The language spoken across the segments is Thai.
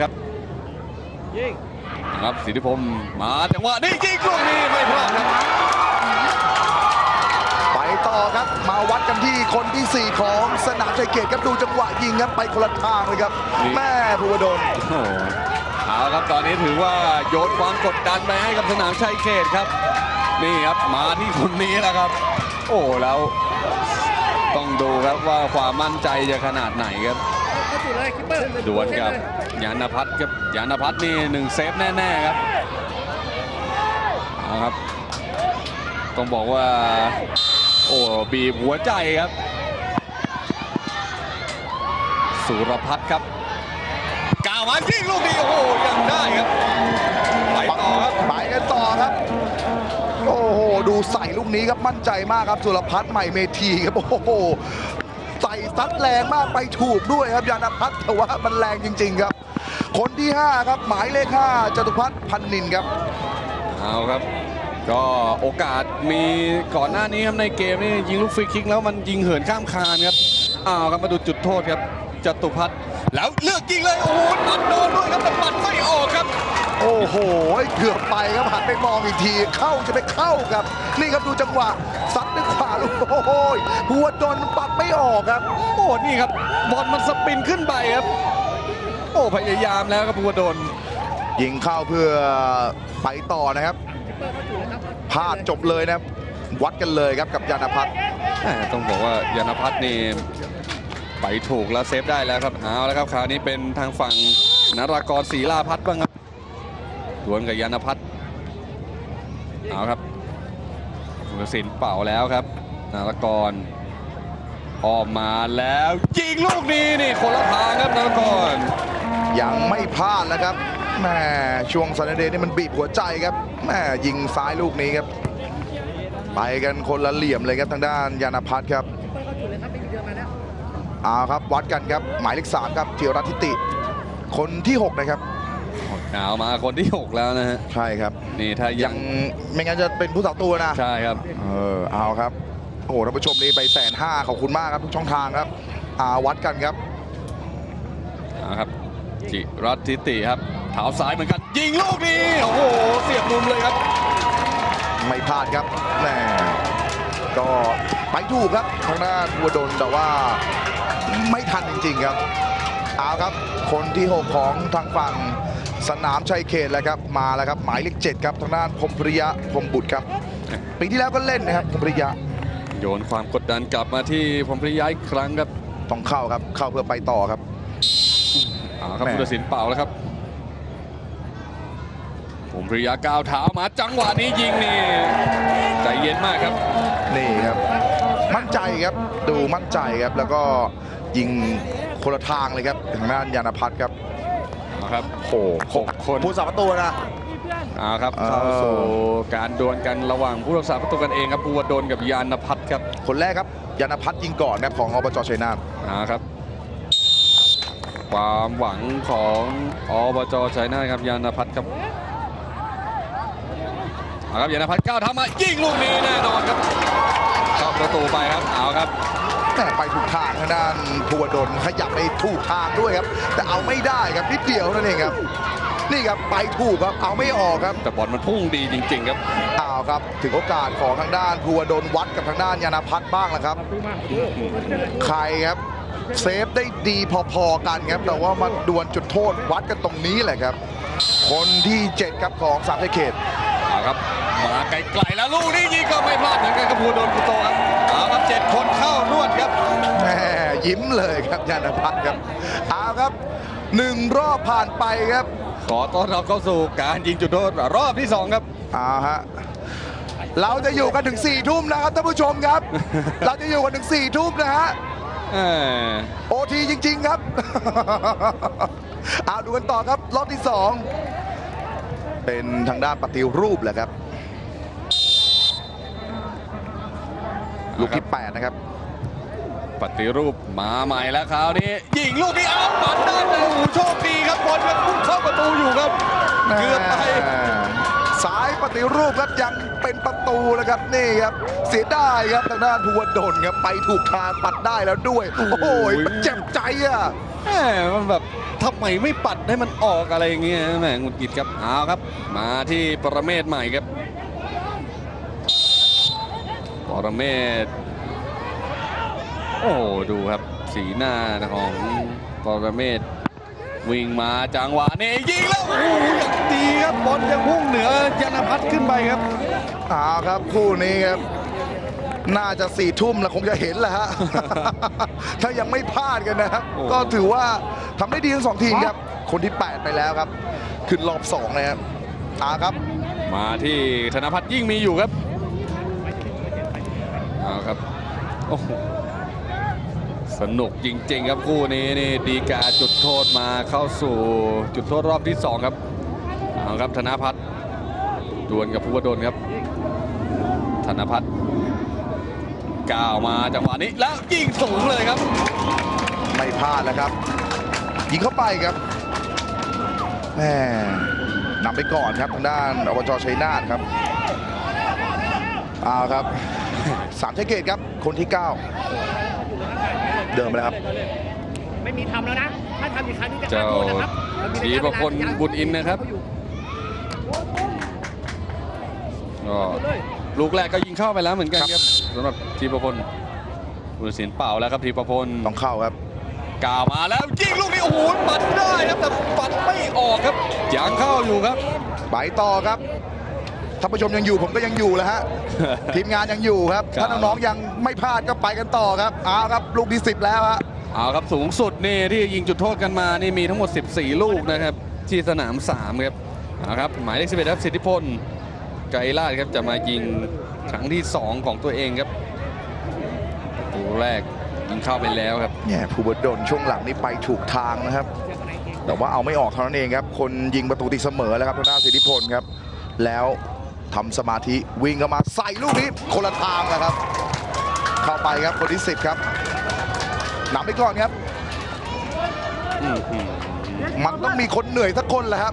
ครับยิงครับสิทธิพงศ์มาจังหวะนี้ยิงลูกนี้ไม่พลาดครับไปต่อครับมาวัดกันที่คนที่ 4 ของสนามชัยเกตครับดูจังหวะยิงครับไปคนละทางเลยครับ แม่ภูวดลโอ้โหเอาละครับตอนนี้ถือว่าโยนความกดดันไปให้กับสนามชัยเขตครับ นี่ครับมาที่คนนี้แล้วครับ โอ้แล้วต้องดูครับว่าความมั่นใจจะขนาดไหนครับ เข้าสู่เลยคิปเปอร์ดวลกับยานพัฒน์ครับยานพัฒน์นี่หนึ่งเซฟแน่ๆครับเอาครับ ต้องบอกว่า โอ้บีบหัวใจครับ สุรพัฒน์ครับกาวมายิงลูกนี้โอ้โหยังได้ครับไปต่อครับไปกันต่อครับ โอ้โหดูใส่ลูกนี้ครับมั่นใจมากครับสุรพัฒน์ใหม่เมทีครับโอ้โหใส่ ซัดแรงมากไปถูกด้วยครับยานพัฒน์แต่ว่ามันแรงจริง ๆ ครับ คนที่ 5 ครับหมายเลข5จตุพัฒน์พันนินครับเอาครับ ก็โอกาสมีก่อนหน้านี้ครับในเกมนี่ยิงลูกฟรีคิกแล้วมันยิงเหินข้ามคานครับอ้าวครับมาดูจุดโทษครับจตุพัฒน์แล้วเลือกยิงเลยโอ้โหปัดโดนด้วยครับแต่ปัดไม่ออกครับ โอ้โห เกือบไปครับหันไปมองอีกที เข้าจะไปเข้าครับ นี่ครับดูจังหวะซัดด้วยขวาลูกโอ้โหหัวโดนปัดไม่ออกครับ โอ้นี่ครับบอลมันสปินขึ้นไปครับ โอ้พยายามแล้วครับภูวดลยิงเข้าเพื่อไปต่อนะครับคิปเปอร์เข้าสู่เลยครับพลาดจบเลยนะครับวัดกันเลยครับกับยานพัฒน์แหม่ต้องบอกว่ายานพัฒน์นี่ไปถูกแล้วเซฟได้แล้วครับเอาแล้วครับคราวนี้เป็นทางฝั่งนารากรศรีลาพัฒน์บ้างครับ ดวลกับยานพัฒน์เอาครับสุรศิลป์เป่าแล้วครับนารกรออกมาแล้วยิงลูกนี้นี่คนละทางครับนารกรยังไม่พลาดแล้วครับแม่ช่วงซันเดย์นี่มันบีบหัวใจครับแม่ยิงซ้ายลูกนี้ครับ ไปกันคนละเหลี่ยมเลยครับทางด้านยานพัฒน์ครับเอาครับวัดกันครับหมายเลขสามครับจิรรัตทิติ คนที่ 6 นะครับ เอามาคนที่ 6 แล้วนะฮะ ใช่ครับ นี่ถ้ายัยังงไม่งั้นจะเป็นผู้สาวตัวนะ ใช่ครับ เออเอาครับ โอ้โหท่านผู้ชมนี่ไปแสนห้าขอบคุณมากครับทุกช่องทางครับอาวัดกันครับ เอาครับ จิรัตน์ทิติครับเท้าซ้ายเหมือนกัน ยิงลูกนี้ โอ้โห เสียบมุมเลยครับ ไม่พลาดครับแหม่ก็ไปถูกครับทางด้านวัวดนแต่ว่าไม่ทันจริง ๆ ครับ เอาครับ คนที่ 6 ของทางฝั่ง สนามชัยเขตแล้วครับมาแล้วครับหมายเลขเจ็ดครับทางด้านพรหมปริยะพรหมบุตรครับปีที่แล้วก็เล่นนะครับพรหมปริยะโยนความกดดันกลับมาที่พรหมปริยาอีกครั้งครับต้องเข้าครับเข้าเพื่อไปต่อครับเอาครับแม่ผู้ตัดสินเป่าแล้วครับพรหมปริยาก้าวเท้ามาจังหวะนี้ยิงนี่ใจเย็นมากครับ นี่ครับ มั่นใจครับดูมั่นใจครับแล้วก็ยิงคนละทางเลยครับทางด้านยานพัฒน์ครับเอา ครับโอ้โหหกคนผู้สาประตูนะเอาครับเออเข้าสู่การดวลกันระหว่างผู้รักษาประตูกันเองครับภูวดลกับยานพัฒน์ครับคนแรกครับยานพัฒน์ยิงก่อนครับของอบจชัยนาทนะครับ ความหวังของอบจชัยนาทครับยานพัฒน์ครับเอาครับยานพัฒน์ก้าวเท้ามายิงลูกนี้แน่นอนครับเข้าประตูไปครับเอาครับ แหม่ไปถูกทางทางด้านภูวดลขยับไปถูกทางด้วยครับ แต่เอาไม่ได้ครับนิดเดียวนั่นเองครับ นี่ครับไปถูกครับเอาไม่ออกครับแต่บอลมันพุ่งดีจริง ๆ ครับเอาครับ ถึงโอกาสของทางด้านภูวดลวัดกับทางด้านยานพัฒน์บ้างแล้วครับดูมากดูเข้าสู่เลยใครครับเซฟได้ดีพอๆกันครับแต่ว่ามาดวลจุดโทษวัดกันตรงนี้แหละครับ คนที่ 7 ครับของสามชัยเขตเอาครับมาไกลๆแล้วลูกนี้ยิงก็ไม่พลาดเหมือนกันกับภูวดล มเลยครับยานพัฒน์ครับเอาครับหนึ่งรอบผ่านไปครับ ขอต้อนรับเข้าสู่การยิงจุดโทษรอบที่สองครับเอาฮะเราจะอยู่กันถึง4ี่ทุ่มนะครับท่านผู้ชมครับ เราจะอยู่กันถึง4ี่ทุ่มนะฮะเออโอทีจริง ๆครับเอาดูกันต่อครับรอบที่2เป็นทางด้านปฏิรูปแหละครับ ลูกที่ 8 นะครับ ปฏิรูปมาใหม่แล้วคราวนี้ยิงลูกนี้เอาปัดได้เลยโอ้โหโชคดีครับบอลมันพุ่งเข้าประตูอยู่ครับเกือบไปสายปฏิรูปครับยังเป็นประตูแล้วครับนี่ครับ เสียดายครับทางด้านภูวดลครับไปถูกทางปัดได้แล้วด้วย โอ้โหมันเจ็บใจอะแหมมันแบบทำไมไม่ปัดให้มันออกอะไรอย่างเงี้ยแหมหงุดหงิดครับเอาครับ มาที่ปรเมศใหม่ครับปรเมศ โอ้โหดูครับสีหน้าของปรเมศวิ่งมาจังหวะนี้ยิงแล้วโอ้โหอย่างดีครับบอลยังพุ่งเหนือยานพัฒน์ขึ้นไปครับเอาครับคู่นี้ครับ น่าจะสี่ทุ่มแล้วคงจะเห็นแหละฮะ ถ้ายังไม่พลาดกันนะครับ โอ้ ก็ถือว่าทำได้ดีทั้งสองทีมครับ คนที่ 8 ไปแล้วครับ ขึ้นรอบ2เลยครับเอาครับ มาที่ธนพัฒน์ยิ่งมีอยู่ครับเอาครับโอ้โห สนุกจริง ๆ ครับคู่นี้นี่ดีกาจุดโทษมาเข้าสู่จุดโทษรอบที่ 2 ครับเอาครับธนพัฒน์ดวลกับภูวดลครับ ธนพัฒน์ก้าวมาจังหวะนี้แล้วยิงสูงเลยครับ ไม่พลาดแล้วครับ ยิงเข้าไปครับแหม่นำไปก่อนครับทางด้านอบจชัยนาทครับเอาครับสามชัยเกตครับคนที่ 9 เดิมไปแล้วครับ ไม่มีทำแล้วนะ ถ้าทำอีกครั้งนี้จะเจ้าฆ่าโทษนะครับมันมีดีประพลบุญอินนะครับก็เลยลูกแรกก็ยิงเข้าไปแล้วเหมือนกันครับสำหรับทีประพลบุญศิลป์เป่าแล้วครับทีประพลต้องเข้าครับกาวมาแล้วยิงลูกนี้โอ้โหปัดได้ครับแต่ปัดไม่ออกครับยังเข้าอยู่ครับไปต่อครับ ท่านผู้ชมยังอยู่ผมก็ยังอยู่แล้วฮะ ทีมงานยังอยู่ครับ ครับ ถ้าน้องๆยังไม่พลาดก็ไปกันต่อครับเอาครับลูกที่10แล้วฮะ เอาครับสูงสุดนี่ที่ยิงจุดโทษกันมานี่มีทั้งหมด 14 ลูกนะครับ ที่สนาม 3 ครับเอาครับหมายเลข11ครับสิทธิพลไกรลาดครับจะมายิงครั้งที่ 2 ของตัวเองครับประตูแรกยิงเข้าไปแล้วครับ เนี่ยภูบดลช่วงหลังนี่ไปถูกทางนะครับ แต่ว่าเอาไม่ออกเท่านั้นเองครับ คนยิงประตูตีเสมอแล้วครับทางด้านสิทธิพลครับ แล้ว ทำสมาธิวิ่งเข้ามาใส่ลูกนี้คนละทางนะครับ เข้าไปครับคนที่ 10 ครับนำไปก่อนครับอื้อหือมันต้องมีคนเหนื่อยสักคนแหละครับ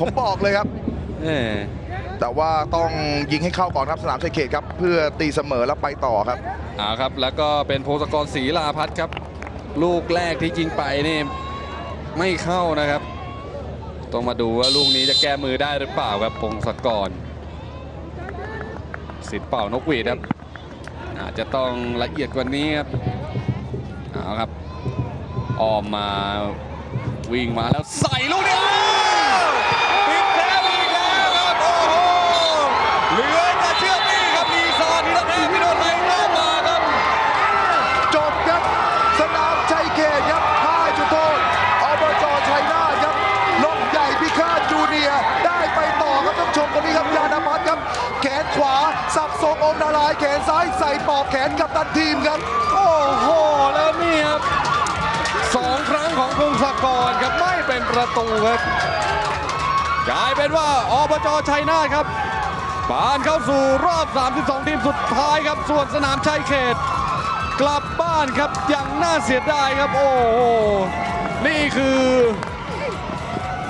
ผมบอกเลยครับเออแต่ว่าต้องยิงให้เข้าก่อนครับสนามชัยเขตครับ เพื่อตีเสมอแล้วไปต่อครับเอาครับ แล้วก็เป็นพงศกรศรีลาพัฒน์ครับ ลูกแรกที่ยิงไปนี่ไม่เข้านะครับ ต้องมาดูว่าลูกนี้จะแก้มือได้หรือเปล่าครับพงศกร สิทธิ์เป่านกหวีดครับอาจจะต้องละเอียดกว่านี้ครับเอาครับออมมาวิ่งมาแล้วใส่ลูกนี้ ทรงองค์นารายแขนซ้ายใส่ปอกแขนกับตันทีมครับ โอ้โห แล้วนี่ครับสองครั้งของพงศกรครับไม่เป็นประตูครับกลายเป็นว่าอบจชัยนาทครับผ่านเข้าสู่รอบ 32 ทีมสุดท้ายครับ ส่วนสนามชัยเขต กลับบ้านครับอย่างน่าเสียดายครับ โอ้โห นี่คือ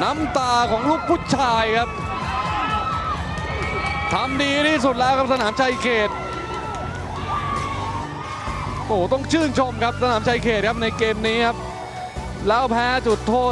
น้ำตาของลูกผู้ชายครับ ทำดีที่สุดแล้วครับสนามชัยเขต โอ้โหต้องชื่นชมครับสนามชัยเขตครับในเกมนี้ครับ แล้วแพ้จุดโทษ